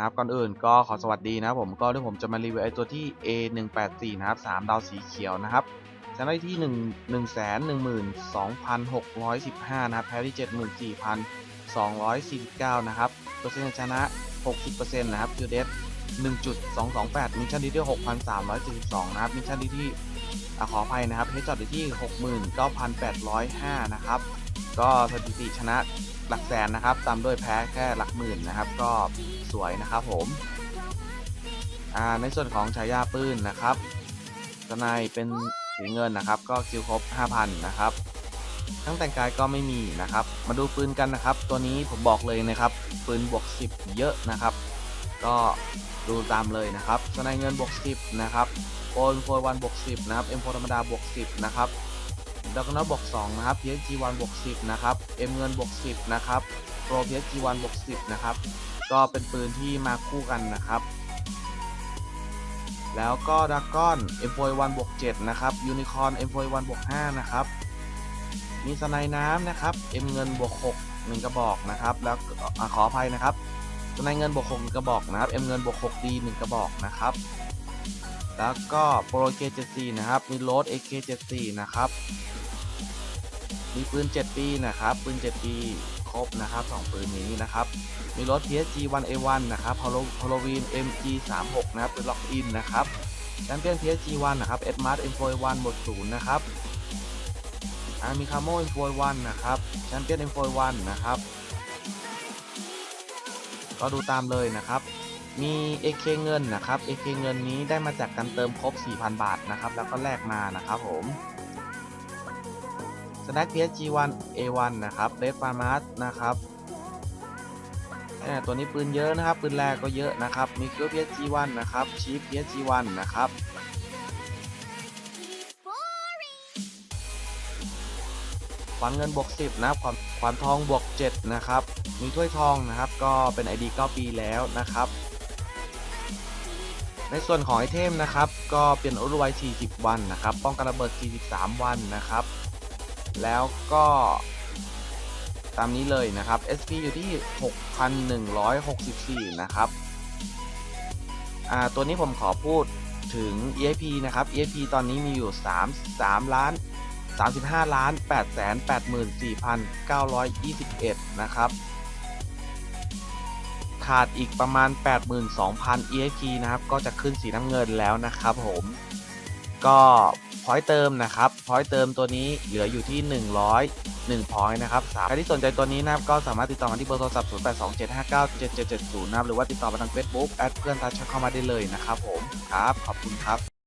นะครับก่อนอื่นก็ขอสวัสดีนะครับผมก็เดี๋ยวผมจะมารีวิวไอตัวที่ A184 นะครับ3ดาวสีเขียวนะครับชนะได้ที่ 1 1 1 2 6 1 5 นะครับแพ้ที่ 74,249 นะครับเปอร์เซ็นต์ชนะ 60%นะครับคิวเดส1.228 มิชชั่นดีที่ 6,342 นะครับ มิชชั่นดีที่ขออภัยนะครับเฮดจอดอยู่ที่ 69,805 นะครับ ก็สถิติชนะ หลักแสนนะครับ ตามด้วยแพ้แค่หลักหมื่นนะครับ ก็สวยนะครับผมในส่วนของฉายาปืนนะครับสนายเป็นสีเงินนะครับ ก็คิวครบ 5,000 นะครับทั้งแต่งกายก็ไม่มีนะครับ มาดูปืนกันนะครับ ตัวนี้ผมบอกเลยนะครับปืนบวก 10 เยอะนะครับ ก็ดูตามเลยนะครับสไนเงินบวก 10 นะครับโอนโฟวันบวก 10 นะครับเอ็มโฟธรรมดาบวก 10 นะครับ ดักนอบบวก2นะครับ PSG 1บวก10 นะครับเอ็มเงินบวก10 นะครับโปร PSG 1บวก10 นะครับ ก็เป็นปืนที่มาคู่กันนะครับ แล้วก็ดักก้อน M4 1บวก7นะครับยูนิคอร์น M4 1บวก5นะครับ มีสไนน้ำนะครับ M เงินบวก6 1กระบอกนะครับ แล้วอขออภัยนะครับสไนเงินบวก6กระบอกนะครับ M เงินบวก6 D 1กระบอกนะครับแล้วก็โปร K74 นะครับ มีโรด AK74 นะครับ มีปืน 7 ปีนะครับ ปืน 7 ปีครบนะครับ 2 ปืนนี้นะครับ มีรถ PSG 1A1 นะครับ Halloween MG36 นะครับป็นล็อกอินนะครับแชมเปี้ยน PSG 1นะครับ Edmart M41 บวก0นะครับอ่ามีคาโม M41 นะครับแชมเปี้ยน M41 นะครับ ก็ดูตามเลยนะครับมี AK เงินนะครับ AK เงินนี้ได้มาจากการเติมครบ 4,000 บาทนะครับ แล้วก็แลกมานะครับผม Snack PSG 1 A1 นะครับ Red Farmers นะครับตัวนี้ปืนเยอะนะครับ ปืนแรกก็เยอะนะครับ มี Q PSG 1นะครับ Chief PSG 1นะครับขวานเงินบวก10นะครับขวานขวานทองบวก7นะครับ มีถ้วยทองนะครับ ก็เป็น ID 9ปีแล้วนะครับ ในส่วนของไอเทมนะครับ ก็เปลี่ยนอุรไว40 วันนะครับ ป้องกันระเบิด 43 วันนะครับ แล้วก็ตามนี้เลยนะครับ SP อยู่ที่ 6,164 นะครับอ่าตัวนี้ผมขอพูดถึง EIP นะครับ EIP ตอนนี้มีอยู่ 3 3ล้าน 35 ล้าน8แสน84,921 นะครับ ขาดอีกประมาณ 82,000 EIP นะครับ ก็จะขึ้นสีน้ำเงินแล้วนะครับผม ก็พอยต์เติมนะครับพอยต์เติมตัวนี้เหลืออยู่ที่ 100 1พอยต์นะครับใครที่สนใจตัวนี้นะครับก็สามารถติดต่อมาที่เบอร์โทรศัพท์ 0827597770 นะครับหรือว่าติดต่อมาทาง Facebook แอดเพื่อนทัชเข้ามาได้เลยนะครับผมครับขอบคุณครับ